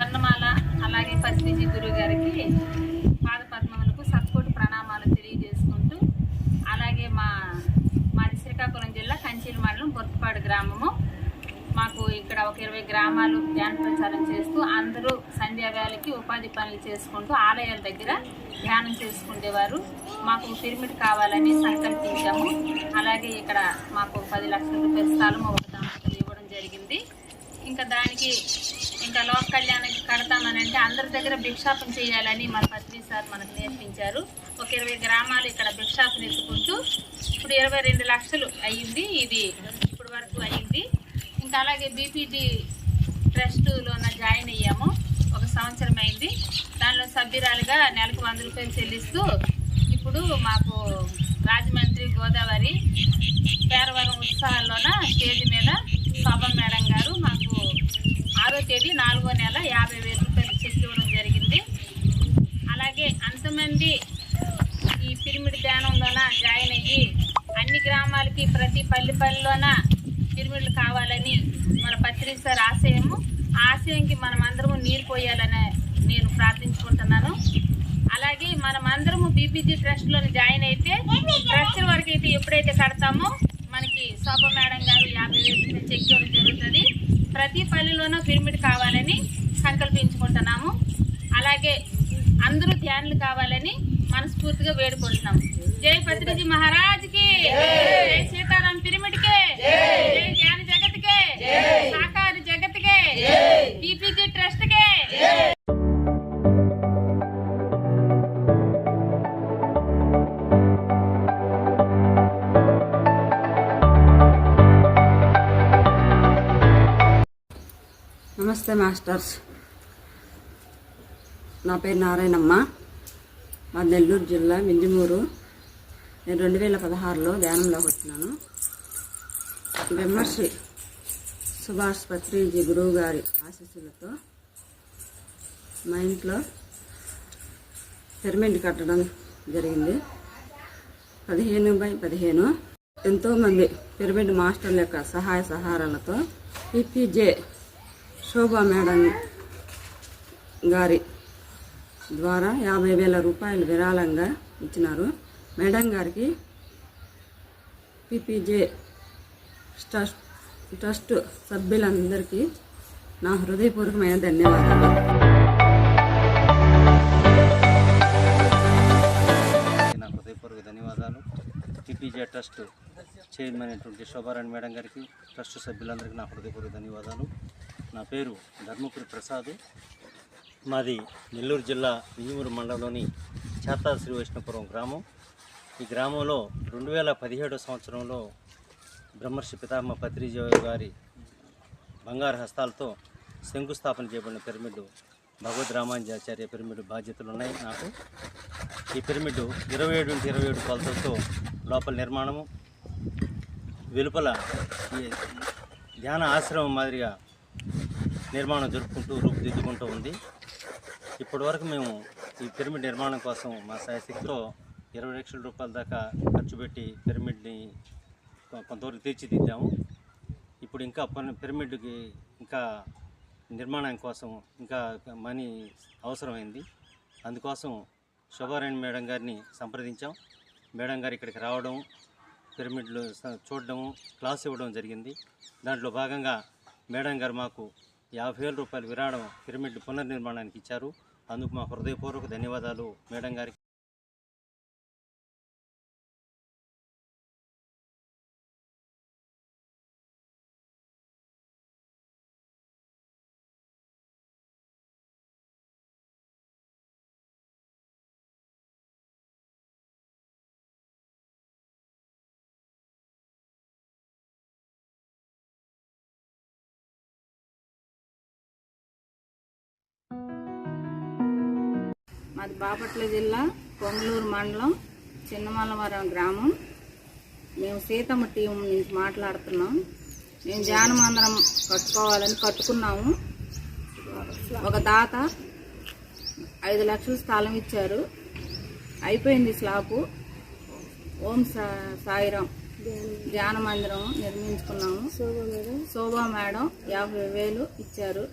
వర్ణమాల అలాగే పత్రిజీ గురువు గారికి పాద పద్మములకు సత్కోటి ప్రణామాలు తెలియజేసుకుంటూ అలాగే మా మాది శ్రీకాకుళం జిల్లా కంచీలు మండలం బొర్తుపాడు గ్రామము. మాకు ఇక్కడ ఒక ఇరవై గ్రామాలు ధ్యాన ప్రచారం చేస్తూ అందరూ సంధ్యా వేళకి ఉపాధి పనులు చేసుకుంటూ ఆలయాల దగ్గర ధ్యానం చేసుకునేవారు మాకు పిరమిడ్ కావాలని సంకల్పించాము. అలాగే ఇక్కడ మాకు పది లక్షల రూపాయల స్థలం అవుతాము జరిగింది. ఇంకా దానికి ఇంకా లోక కళ్యాణానికి కడతామని అంటే అందరి దగ్గర భిక్షాపం చేయాలని మన పత్రి సార్ మనకు నేర్పించారు. ఒక ఇరవై గ్రామాలు ఇక్కడ భిక్షాపం ఎత్తుకుంటూ ఇప్పుడు ఇరవై రెండు లక్షలు అయ్యింది. ఇది ఇప్పుడు వరకు అయ్యింది. ఇంకా అలాగే బీపీటీ ట్రస్టులోన జాయిన్ అయ్యాము. ఒక సంవత్సరం అయింది. దానిలో సభ్యురాలుగా నెలకు వంద రూపాయలు చెల్లిస్తూ ఇప్పుడు మాకు రాజమండ్రి గోదావరి పేరవరం ఉత్సవాల్లోన స్టేజ్ మీద శోభా మేడం గారు మాకు ఆరో తేదీ నాలుగో నెల యాభై వేల రూపాయలు చెక్ ఇవ్వడం జరిగింది. అలాగే అంతమంది ఈ పిరిమిడి ధ్యానంలోన జాయిన్ అయ్యి అన్ని గ్రామాలకి ప్రతి పల్లె పల్లెలోన పిరిమిడ్లు కావాలని మన పత్రిక సార్ ఆశయము. ఆశయంకి మనం అందరము నీరు పోయాలని నేను ప్రార్థించుకుంటున్నాను. అలాగే మనం అందరము బీపీజీ ట్రస్ట్ జాయిన్ అయితే ట్రస్ట్ వరకు అయితే ఎప్పుడైతే కడతామో మనకి శోభ మేడం గారు యాభై వేలు చెక్ ఇవ్వడం జరుగుతుంది. ప్రతి పల్లెలోనూ పిరమిడ్ కావాలని సంకల్పించుకుంటున్నాము. అలాగే అందరూ ధ్యానులు కావాలని మనస్ఫూర్తిగా వేడుకుంటున్నాం జై పత్రిజీ మహారాజ్కి! జై! సీతారాం పిరమిడ్కే! జై! ధ్యాన జగత్కే! సాకార జగత్కే! బీపీజీ ట్రస్ట్కే! నమస్తే మాస్టర్స్. నా పేరు నారాయణమ్మ. మా నెల్లూరు జిల్లా మింజిమూరు. నేను రెండు వేల పదహారులో ధ్యానంలోకి వచ్చినాను. బ్రహ్మర్షి సుభాష్ పత్రిజీ గురువు గారి ఆశీస్సులతో మా ఇంట్లో పిరమిడ్ కట్టడం జరిగింది. పదిహేను బై పదిహేను. ఎంతోమంది పిరమిడ్ మాస్టర్ల యొక్క సహాయ సహారాలతో ఈపీజే శోభా మేడం గారి ద్వారా యాభై వేల రూపాయలు విరాళంగా ఇచ్చినారు. మేడం గారికి పిపిజే ట్రస్ట్ ట్రస్ట్ సభ్యులందరికీ నా హృదయపూర్వకమైన ధన్యవాదాలు. నా హృదయపూర్వక ధన్యవాదాలు. పిపిజే ట్రస్ట్ చైర్మన్ అయినటువంటి శోభారాణి మేడం గారికి ట్రస్ట్ సభ్యులందరికీ నా హృదయపూర్వక ధన్యవాదాలు. నా పేరు ధర్మపురి ప్రసాద్. మాది నెల్లూరు జిల్లా విజయమూరు మండలంలోని చేతా శ్రీ వైష్ణపురం గ్రామం. ఈ గ్రామంలో రెండు వేల పదిహేడో సంవత్సరంలో బ్రహ్మర్షి పితామహ పత్రిజీ గారి బంగారు హస్తాలతో శంకుస్థాపన చేయబడిన పిరమిడ్ భగవద్ రామానుజాచార్య పిరమిడ్ బాధ్యతలు ఉన్నాయి నాకు. ఈ పిరమిడ్ ఇరవై ఏడు నుంచి ఇరవై ఏడు కొలతలతో లోపల నిర్మాణము. వెలుపల ఈ ధ్యాన ఆశ్రమం మాదిరిగా నిర్మాణం జరుపుకుంటూ రూపుదిద్దుకుంటూ ఉంది. ఇప్పటి వరకు మేము ఈ పిరమిడ్ నిర్మాణం కోసం మా శాయశక్తితో ఇరవై లక్షల రూపాయల దాకా ఖర్చు పెట్టి పిరమిడ్ని కొంతవరకు తీర్చిదిద్దాము. ఇప్పుడు ఇంకా పిరమిడ్కి ఇంకా నిర్మాణం కోసం ఇంకా మనీ అవసరమైంది. అందుకోసం శోభారాణి మేడం గారిని సంప్రదించాం. మేడం గారు ఇక్కడికి రావడం పిరమిడ్లు చూడడం క్లాస్ ఇవ్వడం జరిగింది. దాంట్లో భాగంగా మేడం గారు మాకు యాభై వేల రూపాయల విరాళం పిరమిడ్ పునర్నిర్మాణానికి ఇచ్చారు. అందుకు మా హృదయపూర్వక ధన్యవాదాలు మేడం గారికి. మాది బాపట్ల జిల్లా పొంగలూరు మండలం చిన్నమల్లవరం గ్రామం. మేము సీతమ్మ టీం నుంచి మాట్లాడుతున్నాం. మేము జానమందరం కట్టుకోవాలని కట్టుకున్నాము. ఒక దాత ఐదు లక్షలు స్థలం ఇచ్చారు. అయిపోయింది స్లాపు. ఓం సా సాయిరాం ధ్యాన మందిరం నిర్మించుకున్నాము. శోభా మేడం యాభై వేలు ఇచ్చారు.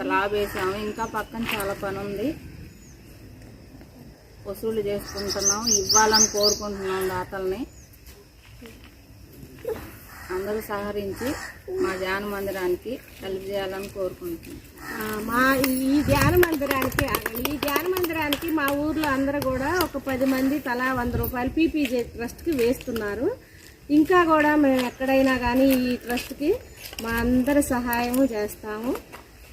స్లాబ్ వేసాము. ఇంకా పక్కన చాలా పని ఉంది వసూలు చేసుకుంటున్నాం ఇవ్వాలని కోరుకుంటున్నాం దాతల్ని. అందరూ సహకరించి మా ధ్యాన మందిరానికి హెల్ప్ చేయాలని కోరుకుంటున్నాం. మా ఈ ధ్యాన మందిరానికి. ఈ ధ్యాన మందిరానికి మా ఊర్లో అందరూ కూడా ఒక పది మంది తలా వంద రూపాయలు పీపీజే ట్రస్ట్కి వేస్తున్నారు. ఇంకా కూడా మేము ఎక్కడైనా కానీ ఈ ట్రస్ట్కి మా అందరి సహాయము చేస్తాము.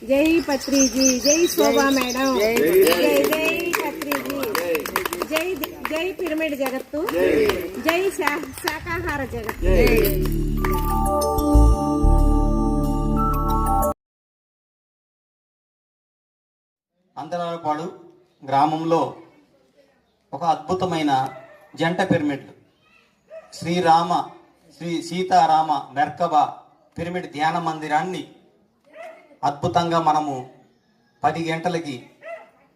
జై పత్రిజీ జై శోభా మేడం. జై జై. జై జై పిరమిడ్ జగత్తు. జై శాకాహార జగత్తు. అంతరాలపాడు గ్రామంలో ఒక అద్భుతమైన జంట పిరమిడ్లు శ్రీరామ శ్రీ సీతారామ మెర్కబ పిరమిడ్ ధ్యాన మందిరాన్ని అద్భుతంగా మనము పది గంటలకి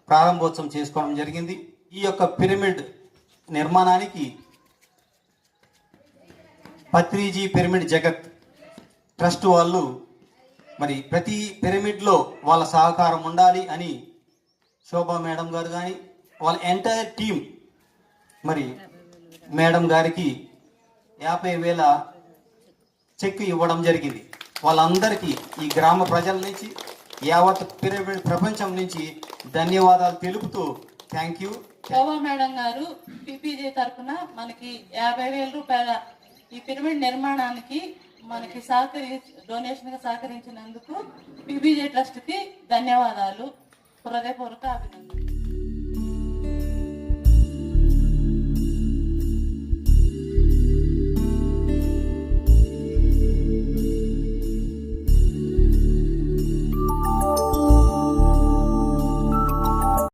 ప్రారంభోత్సవం చేసుకోవడం జరిగింది. ఈ యొక్క పిరమిడ్ నిర్మాణానికి పత్రిజీ పిరమిడ్ జగత్ ట్రస్ట్ వాళ్ళు మరి ప్రతి పిరమిడ్లో వాళ్ళ సహకారం ఉండాలి అని శోభా మేడం గారు కానీ వాళ్ళ ఎంటైర్ టీం మరి మేడం గారికి యాభై వేల చెక్ ఇవ్వడం జరిగింది. వాళ్ళందరికీ ఈ గ్రామ ప్రజల నుంచి యావత్ పిరమిడ్ ప్రపంచం నుంచి ధన్యవాదాలు తెలుపుతూ థ్యాంక్ యూ శోభా మేడం గారు పిపిజే తరఫున మనకి యాభై వేల రూపాయల ఈ పిరమిడ్ నిర్మాణానికి మనకి సహకరి డొనేషన్గా సహకరించినందుకు పిబిజే ట్రస్ట్కి ధన్యవాదాలు. హృదయపూర్వక అభినందనలు.